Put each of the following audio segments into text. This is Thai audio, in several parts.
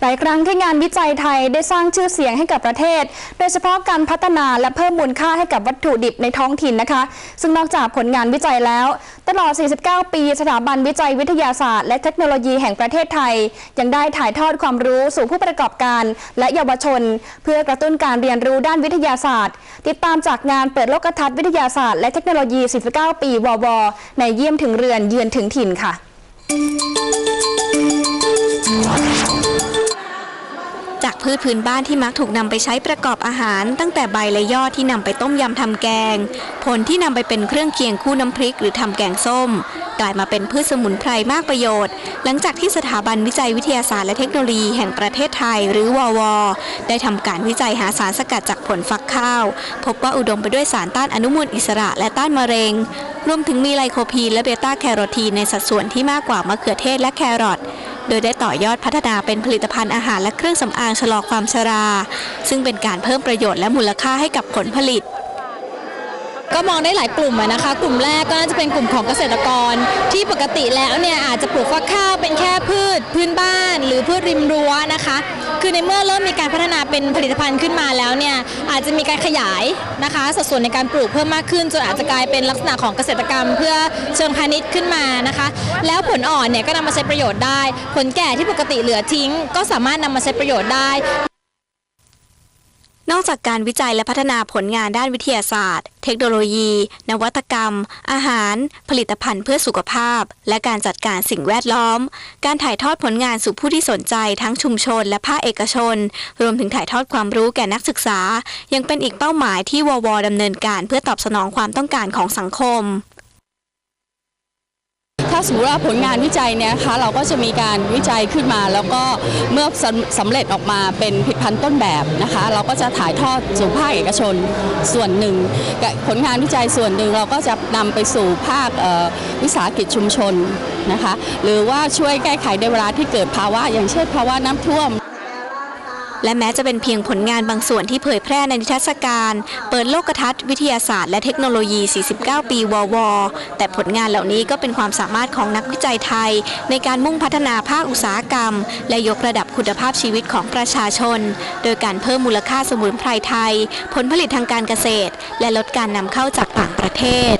หลายครั้งที่งานวิจัยไทยได้สร้างชื่อเสียงให้กับประเทศ โดยเฉพาะการพัฒนาและเพิ่มมูลค่าให้กับวัตถุดิบในท้องถิ่นนะคะ ซึ่งนอกจากผลงานวิจัยแล้ว ตลอด 49 ปี สถาบันวิจัยวิทยาศาสตร์ และเทคโนโลยีแห่งประเทศไทย ยังได้ถ่ายทอดความรู้สู่ผู้ประกอบการ และเยาวชน เพื่อกระตุ้นการเรียนรู้ด้านวิทยาศาสตร์ ติดตามจากงานเปิดโลกทัศน์วิทยาศาสตร์และเทคโนโลยี 49 ปีววในเยี่ยมถึงเรือนเยือนถึงถิ่นค่ะ จากพืชพื้นบ้านที่มักถูกนำไปใช้ประกอบอาหาร ตั้งแต่ใบและยอดที่นำไปต้มยำทำแกง ผลที่นำไปเป็นเครื่องเคียงคู่น้ำพริกหรือทำแกงส้ม กลายมาเป็นพืชสมุนไพรมากประโยชน์ หลังจากที่สถาบันวิจัยวิทยาศาสตร์และเทคโนโลยีแห่งประเทศไทย หรือวว ได้ทำการวิจัยหาสารสกัดจากผลฟักข้าว พบว่าอุดมไปด้วยสารต้านอนุมูลอิสระและต้านมะเร็ง รวมถึงมีไลโคพีนและเบต้าแคโรทีนในสัดส่วนที่มากกว่ามะเขือเทศและแครอท โดยได้ต่อยอดพัฒนาเป็นผลิตภัณฑ์อาหารและเครื่องสำอางชะลอความชรา ซึ่งเป็นการเพิ่มประโยชน์และมูลค่าให้กับผลผลิต ก็มองได้หลายกลุ่มนะคะ กลุ่มแรกก็น่าจะเป็นกลุ่มของเกษตรกร ที่ปกติแล้วเนี่ยอาจจะปลูกฟักข้าวเป็นแค่พืชพื้นบ้าน หรือพืชริมรั้วนะคะ คือในเมื่อเริ่มมีการพัฒนาเป็นผลิตภัณฑ์ขึ้นมาแล้วเนี่ยอาจจะมีการขยายนะคะ สัดส่วนในการปลูกเพิ่มมากขึ้นจนอาจจะกลายเป็นลักษณะของเกษตรกรรม เพื่อเชิงพาณิชย์ขึ้นมานะคะ แล้วผลอ่อนเนี่ยก็นำมาใช้ประโยชน์ได้ ผลแก่ที่ปกติเหลือทิ้ง ก็สามารถนำมาใช้ประโยชน์ได้ นอกจากการวิจัยและพัฒนาผลงานด้านวิทยาศาสตร์ เทคโนโลยี นวัตกรรม อาหาร ผลิตภัณฑ์เพื่อสุขภาพ และการจัดการสิ่งแวดล้อม การถ่ายทอดผลงานสู่ผู้ที่สนใจทั้งชุมชนและภาคเอกชน รวมถึงถ่ายทอดความรู้แก่นักศึกษา ยังเป็นอีกเป้าหมายที่ววดำเนินการเพื่อตอบสนองความต้องการของสังคม ถ้าสมมติว่าผลงานวิจัยเนี่ยคะเราก็จะมีการวิจัยขึ้นมา แล้วก็เมื่อสำสำเร็จออกมาเป็นผลิตภัณฑ์ต้นแบบนะคะ เราก็จะถ่ายทอดสู่ภาคเอกชนส่วนหนึ่งผลงานวิจัยส่วนหนึ่งเราก็จะนำไปสู่ภาควิสาหกิจชุมชนนะคะ หรือว่าช่วยแก้ไขในเวลาที่เกิดภาวะ อย่างเช่นภาวะน้ำท่วม และแม้จะเป็นเพียงผลงานบางส่วนที่เผยแพร่ในนิทรรศการ เปิดโลกทัศน์วิทยาศาสตร์และเทคโนโลยี 49 ปีวว แต่ผลงานเหล่านี้ก็เป็นความสามารถของนักวิจัยไทย ในการมุ่งพัฒนาภาคอุตสาหกรรม และยกระดับคุณภาพชีวิตของประชาชน โดยการเพิ่มมูลค่าสมุนไพรไทย ผลผลิตทางการเกษตร และลดการนำเข้าจากต่างประเทศ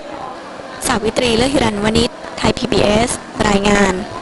สาวิตรีเลือหิรันวณิชไทย PBS รายงาน